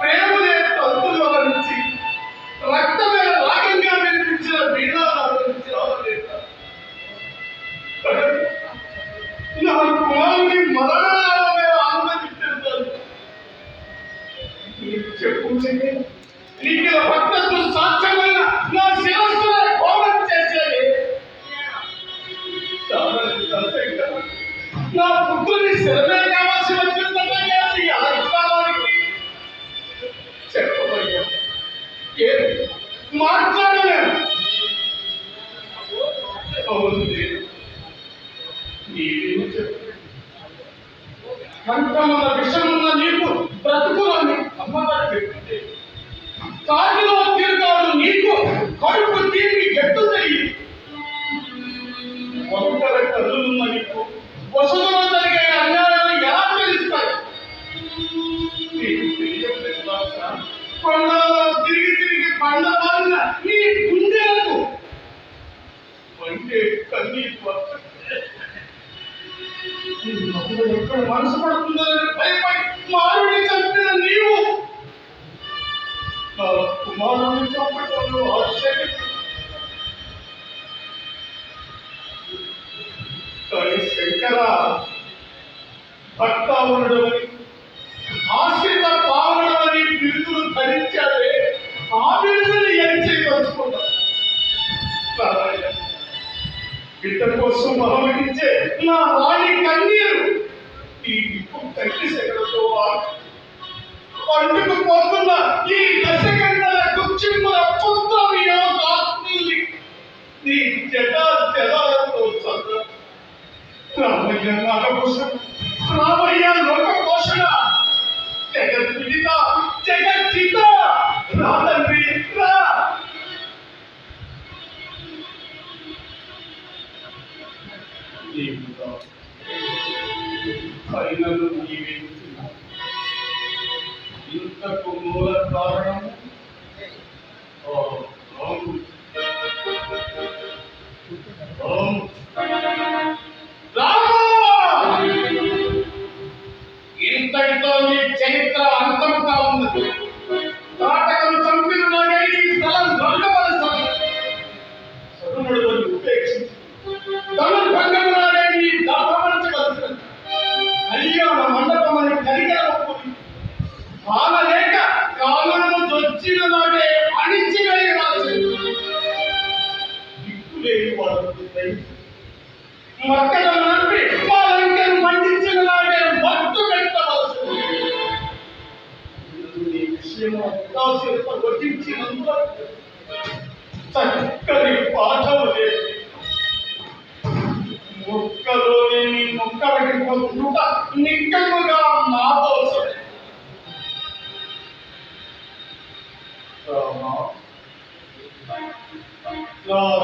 ప్రేమ లేని తంతులో నుంచి రక్తమైన రాగంగా వినిపించిన బీడాల నుంచి నా కుమారుని మరణాలనే చెప్పు నీకు భక్తకు సాధ్యమైన నా శిరస్సులో కోపం చేసేది నా పుత్రుని శిరమే కావాల్సి వచ్చింది. మాట్లాడలేదు ఏది? విషయం నీకు బ్రతుకులని అమ్మగారు చెప్పింది కాకిలో కుమారుని చంపటంలో ఆశ్చర్యం ఆశ్రిత పావనుడని బిరుదులు ఆ బిరుదుని బిడ్డ కోసం నా రాణి కన్నీరు ఈ నిప్పు తగ్గి పండుకు పోతున్న ఈ దశగంటల కుచ్చిమ్మల పుత్రం ఆత్మీయుని నీ జట జలాలతో చదువు రామయ్య నాగభూషణ రామయ్య లోకపోషణ జగత్ పిత జగచ్చిత రా తండ్రి రా దేవుడా అయినను నీవే చూస్తున్నావు. ఇంతకు మూల కారణం করবে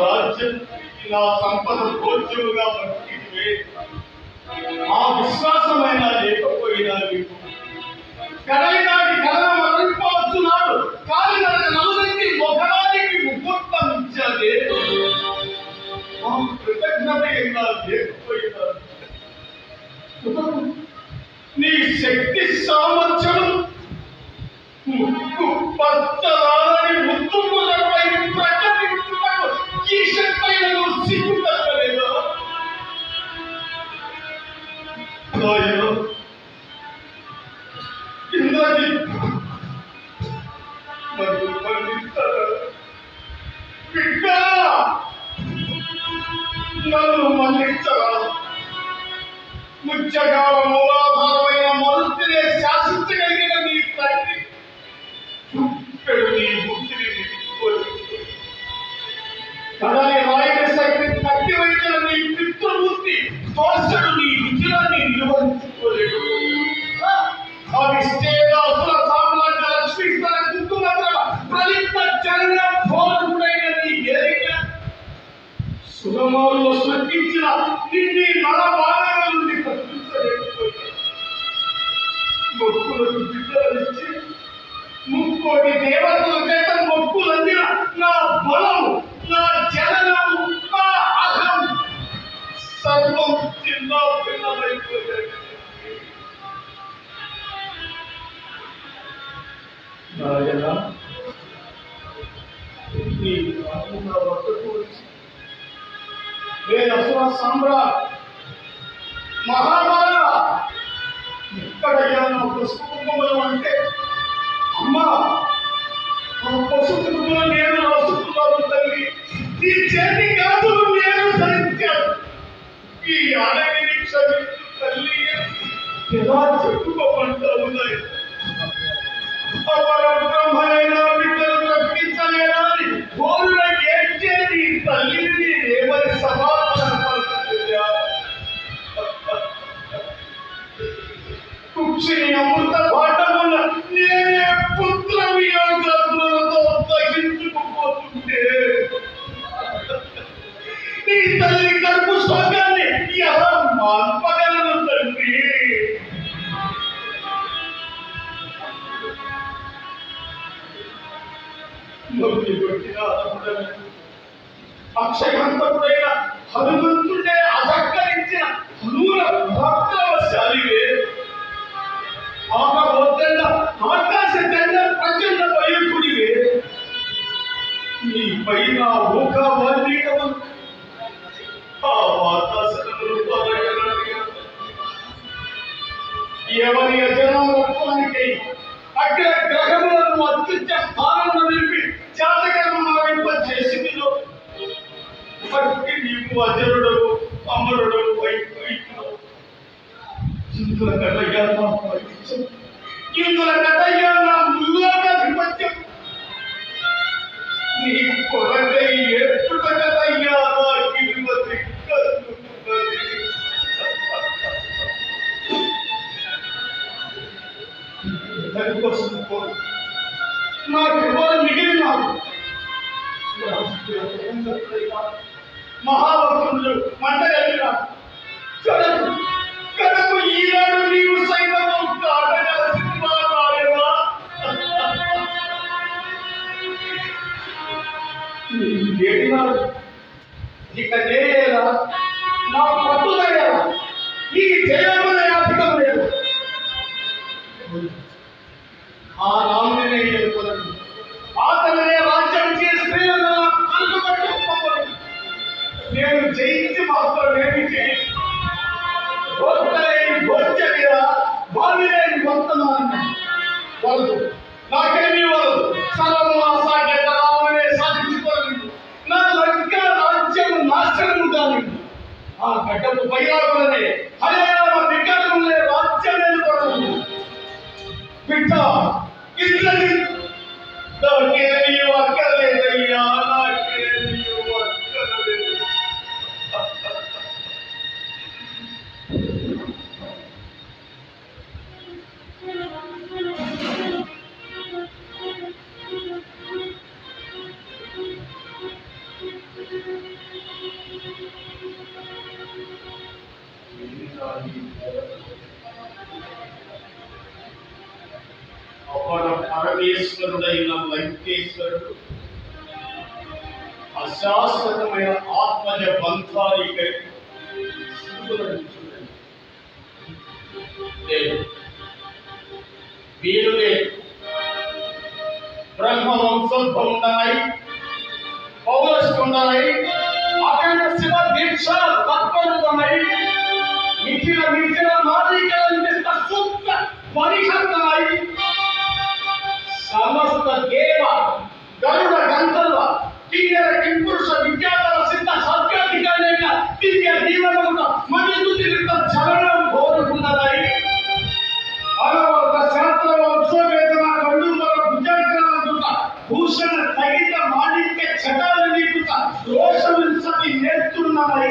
రాజ్యం నా సంపద భోజ్యముగా బతికివే ఆ విశ్వాసమైన లేకపోయినా నీకు కరైనాటి నాటి కలన మరణిపోవచ్చున్నాడు కానీ నాకు నలుగురికి ఒకదానికి ముహూర్తం ఇచ్చాదే. కృతజ్ఞత కృతజ్ఞతగా లేకపోయినా నీ శక్తి సామర్థ్యం ముక్కు పచ్చలారని మూలాధారమైన మరుతినే శాసించగలిగిన నీ తండ్రి. ఇక్కడ నీ బుద్ధిని నిలుపుకొని కడలి శక్తి కట్టి వైచిన నీ పితృమూర్తి దోషుడు నీ విజయాన్ని నిర్వహించుకోలేడు. అవిష్టేదాసుల సామ్రాజ్య లక్ష్మీస్తర కుంకుమద్ర ప్రలిప్త జన నీ ఏరిక సృష్టించిన మన మొక్కులను బిడ్డలిచ్చి ముక్కోటి దేవతల చేత మొక్కులందిన నా బలం నా జననం నా అహం సర్వం చిన్న భిన్నమైపోయాయి నాయన నీ ఆత్మ వద్దకు వచ్చి నేను అసలు సామ్రాట్ మహాభారత ఎక్కడయ్యా నా పసుపు కుంకుమలు అంటే అమ్మా ఆ పసుపు కుంకుమ నేను వస్తున్నాను తల్లి నీ చేతి కాదు నేను ధరించాను ఈ ఆడగిరి క్షమించు తల్లి ఎలా చెప్పుకోమంటావు నాయన? అపర బ్రహ్మనైనా బిడ్డలు రక్షించలేదా అని ఘోరున ఏడ్చేది తల్లిని ఏమని సమాధానం పుక్షిణియ మృత పాఠముల నేనే పుత్ర వియోగములతో తగ్గించుకుపోతుంటే నీ తల్లి కడుపు స్వర్గాన్ని ఎలా మార్పగలను తండ్రి? అక్షయంతమైన హనుమంతుడు పైన ఊక వర్ణికము ఆ వాతాసనములు ఎవరి అజనాత్వానికై అక్కడ గ్రహములను అత్యుచ్చ స్థానంలో నిలిపి జాతకర్మ ఆవింప చేసిందిలో బట్టి నీవు అజరుడవు వైపు అయిపోయినావు నాకు ఎవరు ಮೈಲಾರದಲ್ಲಿ ಹಳೆಯ ನಿಕಟದಲ್ಲೇ ವಾಚನೆಯನ್ನು ಕೊಡುವುದು ಬಿಟ್ಟ ಇದರಲ್ಲಿ ನಮಗೆ ನೀವು ಅಕ್ಕಲ್ಲೇ ತಯ್ಯ అప్పుడు పరమేశ్వరుడైన లంకేశ్వరుడు అశాశ్వతమైన ఆత్మజ బంధానికై శివుడనుచున్నాడు. లేదు. వీరులే బ్రహ్మ వంశోద్భవుండనై పౌరష్టుండనై అఖండ శివ దీక్ష తత్పరుడనై নিজেরা নিজেরা ಮಾಲೀಕರಲ್ಲಿ ತಕ್ಕಂತ ಪರಿಹರಣವಾಗಿ ಸಮಸ್ತ ದೇವ ಗರುಡ ಗಂಧರ್ವ ಕಿರಿಯರ ಕಿಂಪುರುಷ ವಿದ್ಯಾಧರ ಸಿದ್ಧ ಸರ್ಗಾಧಿಕಾರಿಯ ದಿವ್ಯ ಜೀವನವನ್ನು ಮನೆದು ತಿಳಿದ ಚರಣ ಬೋಧುಕೊಂಡದಾಗಿ ಅವರವರ ಶಾಸ್ತ್ರ ವಂಶವೇದನ ಕಂಡುಬರ ಭುಜಂಕರ ಭೂಷಣ ಸಹಿತ ಮಾಣಿಕ್ಯ ಚಟದಲ್ಲಿ ರೋಷವಿಸತಿ ನೇತೃ ನಮಗೆ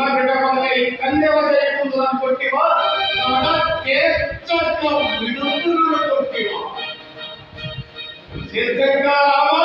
కన్న బిడ్డ కొరకే ఈ కన్యవ చేయకుందని కొట్టివా? నడ కేచ్చట్లో విడుదల కొట్టివా? సిద్ధంగా రావా?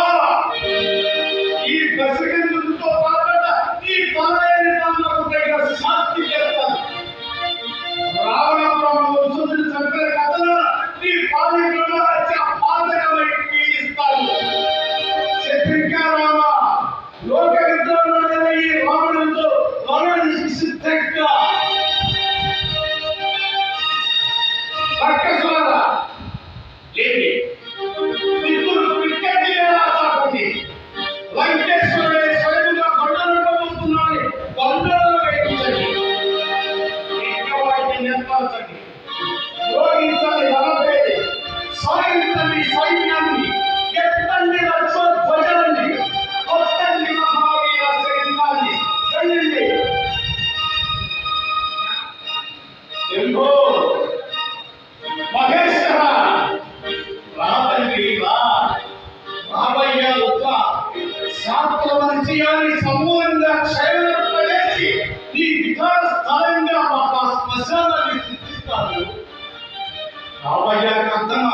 రామయ్య కద్దమ్మ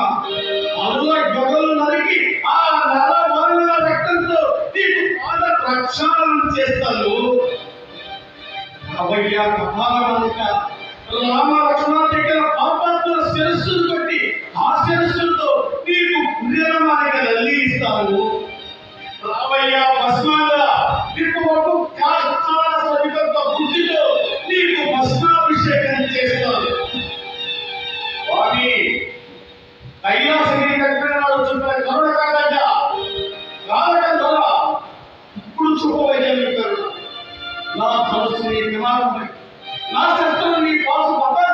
అరుల గొడవలు నరికి ఆ నర వారుల రక్తంతో నీకు పాద ప్రక్షాళన చేస్తాను. రామయ్య కపాలమాలిక రామ లక్ష్మణ దగ్గర పాపాత్మ శిరస్సును కొట్టి ఆ శిరస్సులతో నీకు పుణ్యమాలిక లల్లి ఇస్తాను. రామయ్య భస్మాల కైలాసగిరి దగ్గర నాడు చెప్పిన కరుణ కాదట. కాదటం ద్వారా ఇప్పుడు చూపవయ్యాను కరుణ. నా కలుసు నీ విమానమై నా శస్త్రం నీ పాసు పదార్థమై